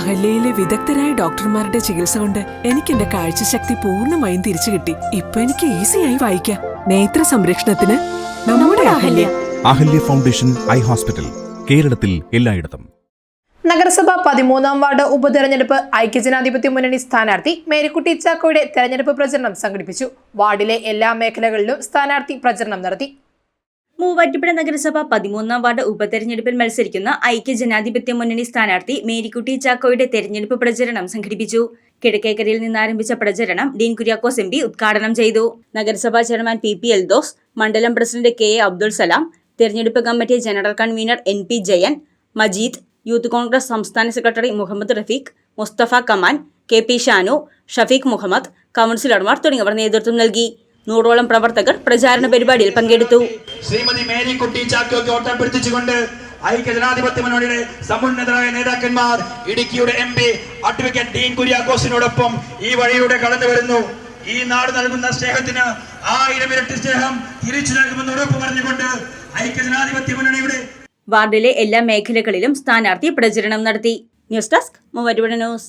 അഹല്യയിലെ വിദഗ്ധരായ ഡോക്ടർമാരുടെ ചികിത്സ കൊണ്ട് എനിക്ക് എന്റെ കാഴ്ചശക്തി പൂർണമായും തിരിച്ചു കിട്ടി. ഇപ്പൊ എനിക്ക് ഈസിയായി വായിക്കാം. നേത്ര സംരക്ഷണത്തിന് നമ്മുടെ Ahalya. Ahalya foundation eye hospital കേരളത്തിൽ എല്ലായിടത്തും. നഗരസഭ പതിമൂന്നാം വാർഡ് ഉപതെരഞ്ഞെടുപ്പ് ഐക്യജനാധിപത്യ മുന്നണി സ്ഥാനാർത്ഥി മേരിക്കുട്ടി ചാക്കോയുടെ തെരഞ്ഞെടുപ്പ് പ്രചരണം സംഘടിപ്പിച്ചു. വാർഡിലെ എല്ലാ മേഖലകളിലും സ്ഥാനാർത്ഥി പ്രചരണം നടത്തി. മൂവാറ്റുപുഴ നഗരസഭ പതിമൂന്നാം വാർഡ് ഉപതെരഞ്ഞെടുപ്പിൽ മത്സരിക്കുന്ന ഐക്യ ജനാധിപത്യ മുന്നണി സ്ഥാനാർത്ഥി മേരിക്കുട്ടി ചാക്കോയുടെ തെരഞ്ഞെടുപ്പ് പ്രചരണം സംഘടിപ്പിച്ചു. കിടക്കേക്കരയിൽ നിന്ന് ആരംഭിച്ച പ്രചരണം ഡീൻ കുര്യാക്കോസ് എം പി ഉദ്ഘാടനം ചെയ്തു. നഗരസഭാ ചെയർമാൻ പി പി എൽദോസ് മണ്ഡലം president K A Abdul Salam തെരഞ്ഞെടുപ്പ് committee general convener N P Jayan Majeed youth Congress സംസ്ഥാന സെക്രട്ടറി മുഹമ്മദ് റഫീഖ് മുസ്തഫ കമാൻ കെ പി ഷാനു ഷഫീഖ് മുഹമ്മദ് കൗൺസിലർമാർ തുടങ്ങിയവർ നേതൃത്വം നൽകി. നൂറോളം പ്രവർത്തകർ പ്രചാരണ പരിപാടിയിൽ പങ്കെടുത്തു. ശ്രീമതി മേരിക്കുട്ടി ചാക്കോയ്ക്ക് ഓട്ടപ്പെടുത്തിച്ചുകൊണ്ട് ഐക്യ ജനാധിപത്യ മുന്നണിയുടെ സമുന്നതരായ നേതാക്കന്മാർ ഇടുക്കിയുടെ എം പി അഡ്വക്കേറ്റ് ഡീൻ കുര്യാക്കോസിനോടൊപ്പം ഈ വഴിയിലൂടെ കടന്നു വരുന്നു. ഈ നാട് നൽകുന്ന സ്നേഹത്തിന് ആയിരം ഇരട്ടി സ്നേഹം തിരിച്ചു നൽകുമെന്ന് ഉറപ്പ് പറഞ്ഞുകൊണ്ട് ഐക്യ ജനാധിപത്യ മുന്നണിയുടെ വാർഡിലെ എല്ലാ മേഖലകളിലും സ്ഥാനാർത്ഥി പ്രചരണം നടത്തി. ന്യൂസ് ഡെസ്ക് മൂവരുവിടെ ന്യൂസ്.